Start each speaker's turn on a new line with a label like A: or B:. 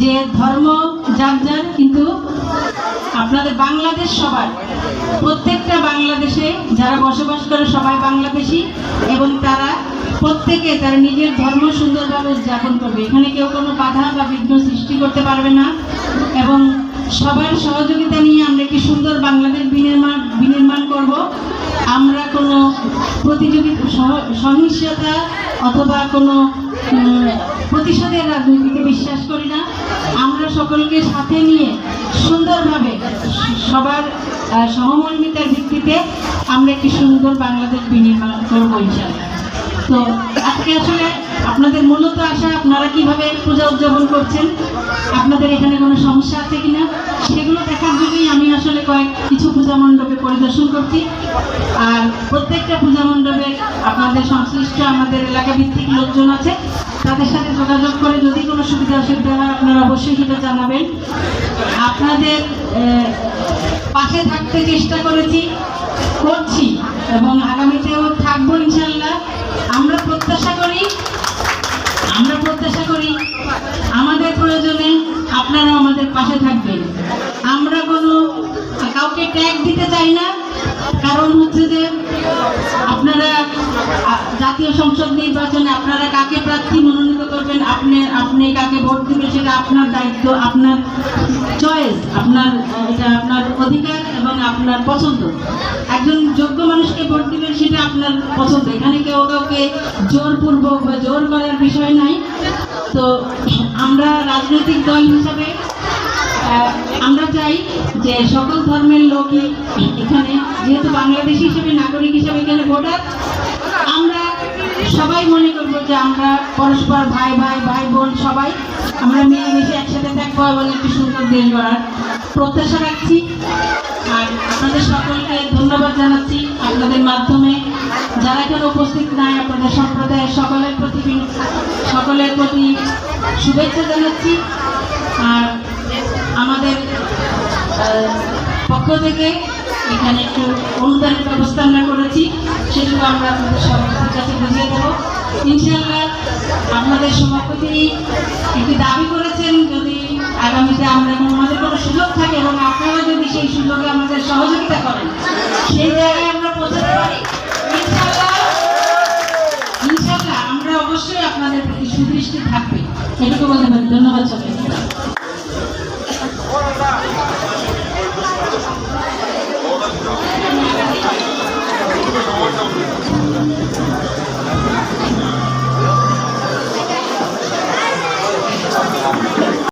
A: যে ধর্ম, যার যার, কিন্তু আপনাদের বাংলাদেশ সবার, প্রত্যেকটা বাংলাদেশে যারা বসবাস করে সবাই বাংলাদেশি এবং তারা প্রত্যেকে তারা নিজের ধর্ম সুন্দরভাবে উদযাপন করবে। এখানে কেউ কোনো বাধা বা বিঘ্ন সৃষ্টি করতে পারবে না এবং সবার সহযোগিতা নিয়ে আমরা একটি সুন্দর বাংলাদেশ বিনির্মাণ বিনির্মাণ করব। আমরা কোনো প্রতিযোগিতা, সহ- সহিংসতা অথবা কোনো প্রতিশোধের রাজনীতিতে বিশ্বাস করি না। আমরা সকলকে সাথে নিয়ে সুন্দরভাবে সবার সহমর্মিতার ভিত্তিতে আমরা একটি সুন্দর বাংলাদেশ বিনির্মাণ করব ইনশাল্লাহ তো আজকে আসলে আপনাদের মূলত আশা, আপনারা কীভাবে পূজা উদযাপন করছেন? আপনাদের এখানে কোনো সমস্যা আছে কিনা? সেগুলো দেখার জন্যই আমি আসলে কয়েক কিছু পূজা মণ্ডপে পরিদর্শন করছি। আর প্রত্যেকটা পূজা মণ্ডপে আপনাদের সংশ্লিষ্ট আমাদের এলাকা ভিত্তিক লোকজন আছে, তাদের সাথে যোগাযোগ করে যদি কোনো সুবিধা অসুবিধা হয়, আপনারা অবশ্যই সেটা জানাবেন। আপনাদের পাশে থাকতে চেষ্টা করেছি, করছি এবং আগামীতেও থাকব ইনশাল্লাহ। আমরা প্রত্যাশা করি করি আমাদের প্রয়োজনে আপনারা আমাদের পাশে থাকবেন। আমরা কোনো কাউকে ট্যাগ দিতে চাই না, কারণ হচ্ছে যে আপনারা জাতীয় সংসদ নির্বাচনে আপনারা কাকে প্রার্থী করবেন আপনি আপনি কাকে ভোট দিবেন সেটা আপনার দায়িত্ব, আপনার চয়েস আপনার, এটা আপনার অধিকার এবং আপনার পছন্দ। একজন যোগ্য মানুষকে ভোট দিবেন সেটা আপনার পছন্দ। এখানে কেউ কাউকে জোরপূর্বক বা জোর করার বিষয় নাই। তো আমরা রাজনৈতিক দল হিসাবে আমরা চাই যে সকল ধর্মের লোকই এখানে, যেহেতু বাংলাদেশি হিসেবে, নাগরিক হিসেবে এখানে ভোটার, আমরা সবাই মনে করব যে আমরা পরস্পর ভাই ভাই ভাই, বোন সবাই আমরা মিলেমিশে একসাথে থাকব এবং একটি সুন্দর দেশ গড়ার প্রত্যাশা রাখছি। আর আপনাদের সকলকে ধন্যবাদ জানাচ্ছি আপনাদের মাধ্যমে। যারা এখানে উপস্থিত নাই, আপনাদের সম্প্রদায়ের সকলের প্রতি সকলের প্রতি শুভেচ্ছা জানাচ্ছি। আর আমাদের পক্ষ থেকে এখানে একটু অনুদানের ব্যবস্থা আমরা করেছি, সেটুকু আমরা আপনাদের কাছে বুঝিয়ে দেবো। ইনশাল্লাহ আপনাদের সভাপতি একটি দাবি করেছেন, যদি আগামীতে আমরা আমাদের কোনো সুযোগ থাকে এবং আপনারা যদি সেই সুযোগে আমাদের সহযোগিতা করেন, সেই জায়গায় আমরা পৌঁছাতে পারি। ইনশাল্লাহ আমরা অবশ্যই আপনাদের প্রতি সুদৃষ্টি থাকবে। এটুকু বলতে পারি। ধন্যবাদ সবাই